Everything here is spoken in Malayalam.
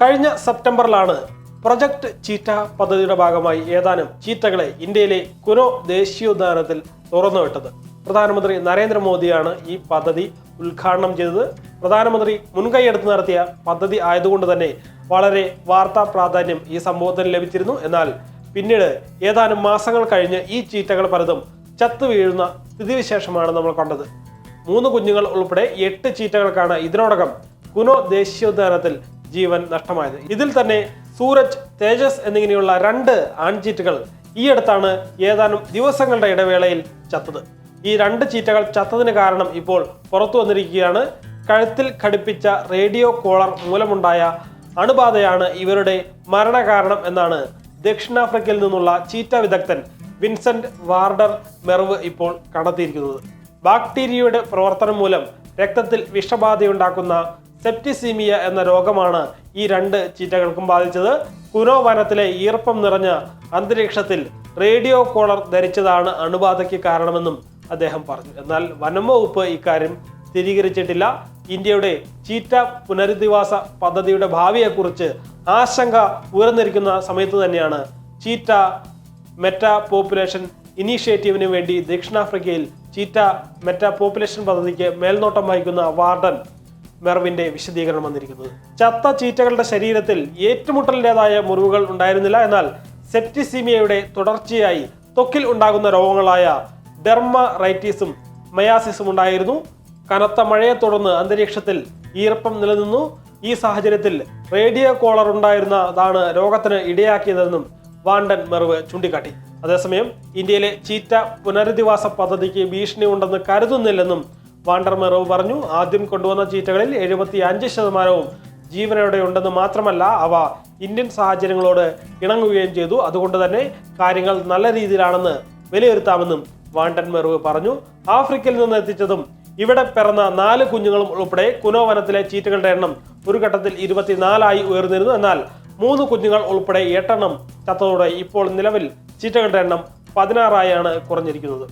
കഴിഞ്ഞ സെപ്റ്റംബറിലാണ് പ്രൊജക്ട് ചീറ്റ പദ്ധതിയുടെ ഭാഗമായി ഏതാനും ചീറ്റകളെ ഇന്ത്യയിലെ കുനോ ദേശീയോദ്യാനത്തിൽ തുറന്നുവിട്ടത്. പ്രധാനമന്ത്രി നരേന്ദ്രമോദിയാണ് ഈ പദ്ധതി ഉദ്ഘാടനം ചെയ്തത്. പ്രധാനമന്ത്രി മുൻകൈയെടുത്ത് നടത്തിയ പദ്ധതി ആയതുകൊണ്ട് തന്നെ വളരെ വാർത്താ പ്രാധാന്യം ഈ സംഭവത്തിന് ലഭിച്ചിരുന്നു. എന്നാൽ പിന്നീട് ഏതാനും മാസങ്ങൾ കഴിഞ്ഞ് ഈ ചീറ്റകൾ പലതും ചത്തു വീഴുന്ന സ്ഥിതിവിശേഷമാണ് നമ്മൾ കണ്ടത്. മൂന്ന് കുഞ്ഞുങ്ങൾ ഉൾപ്പെടെ എട്ട് ചീറ്റകൾക്കാണ് ഇതിനോടകം കുനോ ദേശീയോദ്യാനത്തിൽ ജീവൻ നഷ്ടമായത്. ഇതിൽ തന്നെ സൂരജ് തേജസ് എന്നിങ്ങനെയുള്ള രണ്ട് ആൺചീറ്റുകൾ ഈ അടുത്താണ് ഏതാനും ദിവസങ്ങളുടെ ഇടവേളയിൽ ചത്തത്. ഈ രണ്ട് ചീറ്റകൾ ചത്തതിന് കാരണം ഇപ്പോൾ പുറത്തു വന്നിരിക്കുകയാണ് കഴുത്തിൽ ഘടിപ്പിച്ച റേഡിയോ കോളർ മൂലമുണ്ടായ അണുബാധയാണ് ഇവരുടെ മരണകാരണം എന്നാണ് ദക്ഷിണാഫ്രിക്കയിൽ നിന്നുള്ള ചീറ്റ വിദഗ്ധൻ വിൻസെന്റ് വാർഡർ മെർവ് ഇപ്പോൾ കണ്ടെത്തിയിരിക്കുന്നത്. ബാക്ടീരിയയുടെ പ്രവർത്തനം മൂലം രക്തത്തിൽ വിഷബാധയുണ്ടാക്കുന്ന സെപ്റ്റിസീമിയ എന്ന രോഗമാണ് ഈ രണ്ട് ചീറ്റകൾക്കും ബാധിച്ചത്. കുനോ വനത്തിലെ ഈർപ്പം നിറഞ്ഞ അന്തരീക്ഷത്തിൽ റേഡിയോ കോളർ ധരിച്ചതാണ് അണുബാധയ്ക്ക് കാരണമെന്നും അദ്ദേഹം പറഞ്ഞു. എന്നാൽ വനം വകുപ്പ് ഇക്കാര്യം സ്ഥിരീകരിച്ചിട്ടില്ല. ഇന്ത്യയുടെ ചീറ്റ പുനരധിവാസ പദ്ധതിയുടെ ഭാവിയെക്കുറിച്ച് ആശങ്ക ഉയർന്നിരിക്കുന്ന സമയത്ത് തന്നെയാണ് ചീറ്റ മെറ്റാ പോപ്പുലേഷൻ ഇനീഷ്യേറ്റീവിന് വേണ്ടി ദക്ഷിണാഫ്രിക്കയിൽ ചീറ്റ മെറ്റാ പോപ്പുലേഷൻ പദ്ധതിക്ക് മേൽനോട്ടം വഹിക്കുന്ന വാർഡൻ മെർവിന്റെ വിശദീകരണം വന്നിരിക്കുന്നത്. ചത്ത ചീറ്റകളുടെ ശരീരത്തിൽ ഏറ്റുമുട്ടലിന്റെതായ മുറിവുകൾ ഉണ്ടായിരുന്നില്ല. എന്നാൽ സെപ്റ്റിസീമിയയുടെ തുടർച്ചയായി തൊക്കിൽ ഉണ്ടാകുന്ന രോഗങ്ങളായ ഡെർമ റൈറ്റീസും മയാസിസും ഉണ്ടായിരുന്നു. കനത്ത മഴയെ തുടർന്ന് അന്തരീക്ഷത്തിൽ ഈർപ്പം നിലനിന്നു. ഈ സാഹചര്യത്തിൽ റേഡിയോ കോളർ ഉണ്ടായിരുന്നതാണ് രോഗത്തിന് ഇടയാക്കിയതെന്നും വാണ്ടൻ മെറിവ് ചൂണ്ടിക്കാട്ടി. അതേസമയം ഇന്ത്യയിലെ ചീറ്റ പുനരധിവാസ പദ്ധതിക്ക് ഭീഷണി ഉണ്ടെന്ന് കരുതുന്നില്ലെന്നും വാണ്ടർ മെറവ് പറഞ്ഞു. ആദ്യം കൊണ്ടുവന്ന ചീറ്റകളിൽ എഴുപത്തി അഞ്ച് ശതമാനവും ജീവനോടെ ഉണ്ടെന്ന് മാത്രമല്ല അവ ഇന്ത്യൻ സാഹചര്യങ്ങളോട് ഇണങ്ങുകയും ചെയ്തു. അതുകൊണ്ട് തന്നെ കാര്യങ്ങൾ നല്ല രീതിയിലാണെന്ന് വിലയിരുത്താമെന്നും വാണ്ടൻ മെറവ് പറഞ്ഞു. ആഫ്രിക്കയിൽ നിന്ന് എത്തിച്ചതും ഇവിടെ പിറന്ന നാല് കുഞ്ഞുങ്ങളും ഉൾപ്പെടെ കുനോ വനത്തിലെ ചീറ്റകളുടെ എണ്ണം ഒരു ഘട്ടത്തിൽ ഇരുപത്തിനാലായി ഉയർന്നിരുന്നു. എന്നാൽ മൂന്ന് കുഞ്ഞുങ്ങൾ ഉൾപ്പെടെ എട്ടെണ്ണം ചത്തതോടെ ഇപ്പോൾ നിലവിൽ ചീറ്റകളുടെ എണ്ണം പതിനാറായാണ് കുറഞ്ഞിരിക്കുന്നത്.